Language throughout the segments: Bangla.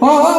Oh,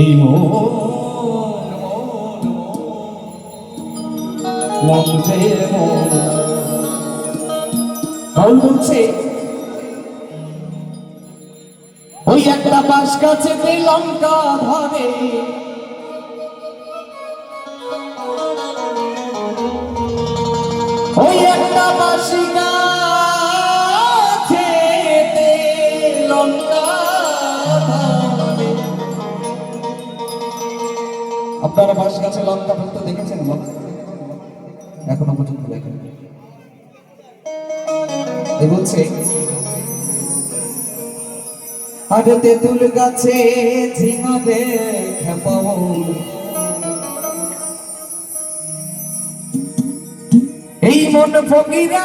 এই মন বলছে ওই একটা বাস গাছেতে লঙ্কা ধরে। আপনারা বাস গাছে লঙ্কা ফেলতে দেখেছেন এখনও পর্যন্ত দেখেন বলছে, আর তেঁতুল গাছে ঝিমাবে খেপাও। এই মন ফকিরা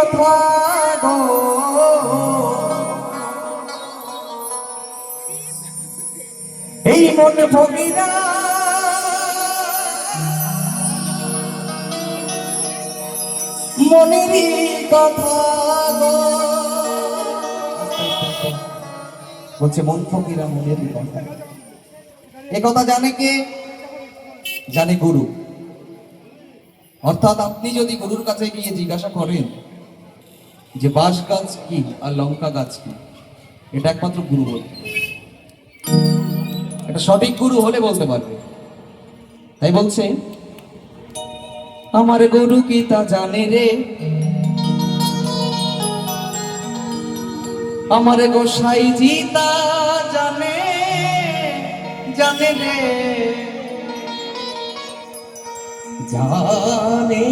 কথা এই মন ফকিরা মনেরই কথা বলছে, মন ফকিরা মনেরই কথা। এ কথা জানে কে? জানে গুরু। অর্থাৎ আপনি যদি গুরুর কাছে গিয়ে জিজ্ঞাসা করেন যে বাঁশ গাছ কি আর লঙ্কা গাছ কি? এটা একমাত্র গুরু বলবে এটা সঠিক গুরু হলে বলতে পারবে। তাই বলছে, আমার গরু কি তা জানে রে? আমার গোসাই জি তা জানে জানে রে। জানে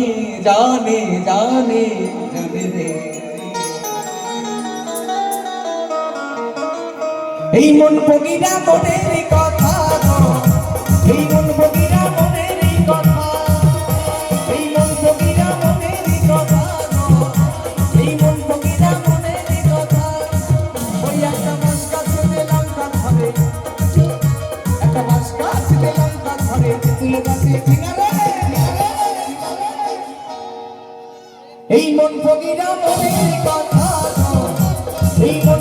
জানে জানে জানে রে। এই মন বগিরা মনের কথা এই মন বগিরা কথা এই মন বগিরা কথা এই মন বগিরা কথা ওই একটা মাস কাছে লঙ্কা ধরে। একটা মাস কাছে লঙ্কা ধরে। তুলে এই মন বগিরা কথা এই মন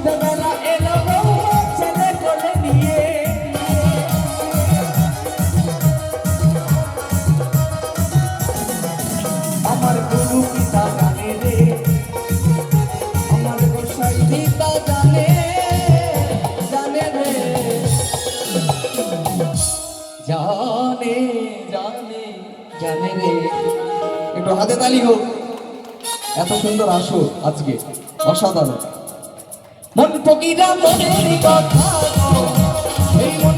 একটু হাতে তালি হোক এত সুন্দর আসো আজকে অসাধারণ। মন ফকিরা মনের কথা মন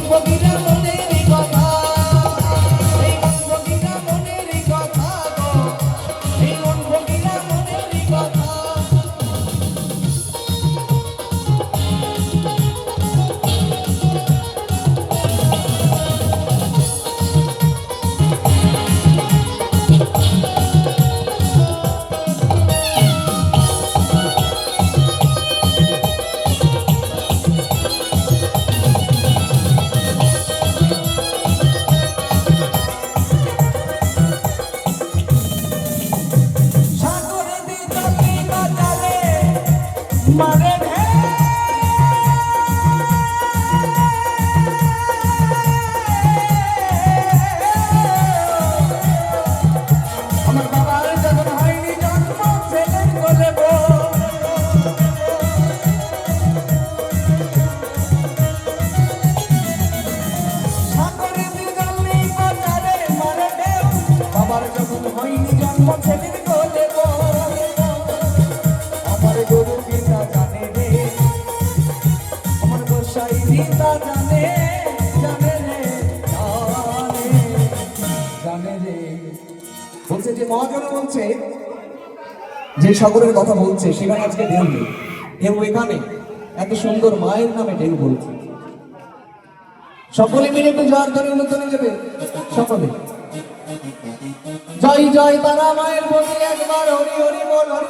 যে বলছে যে সাগরের কথা বলছে সেখানে আজকে ডেঙ্গু এবং এখানে এত সুন্দর মায়ের নামে ঢেউ বলছে। সকলে মিলে একটু যাওয়ার ধরে উন্নত যাবে। সকলে। জয় জয় তারা মায়ের প্রতি একবার হরি হরি বল, হরি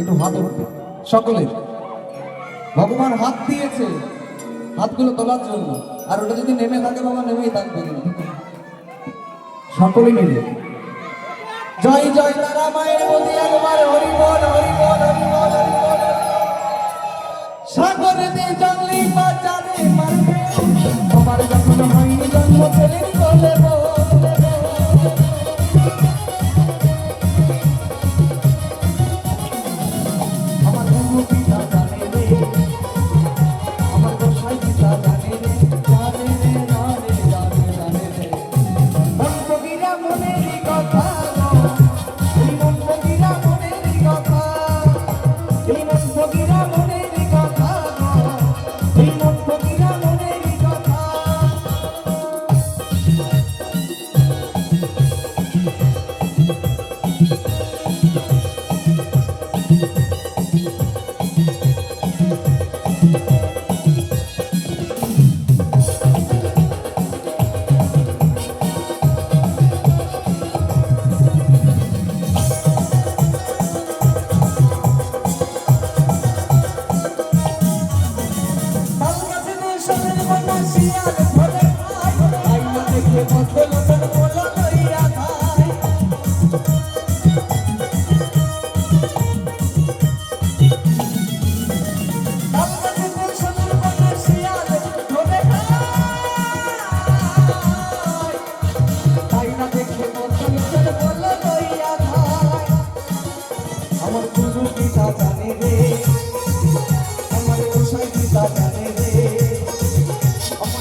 একটু হাত সকলের ভগবান হাত দিয়েছে। হাতগুলো তোলার জন্য। আর ওটা যদি নেমে থাকে, বাবা, নেমেই থাকবে। সকলে মিলে। জয় জয় তারা মায়ের প্রতি একবার হরি বল হরি বল হরি বল হরি বল।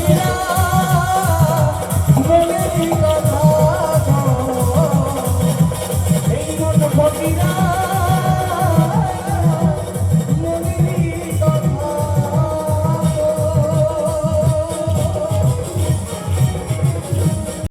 Yeah.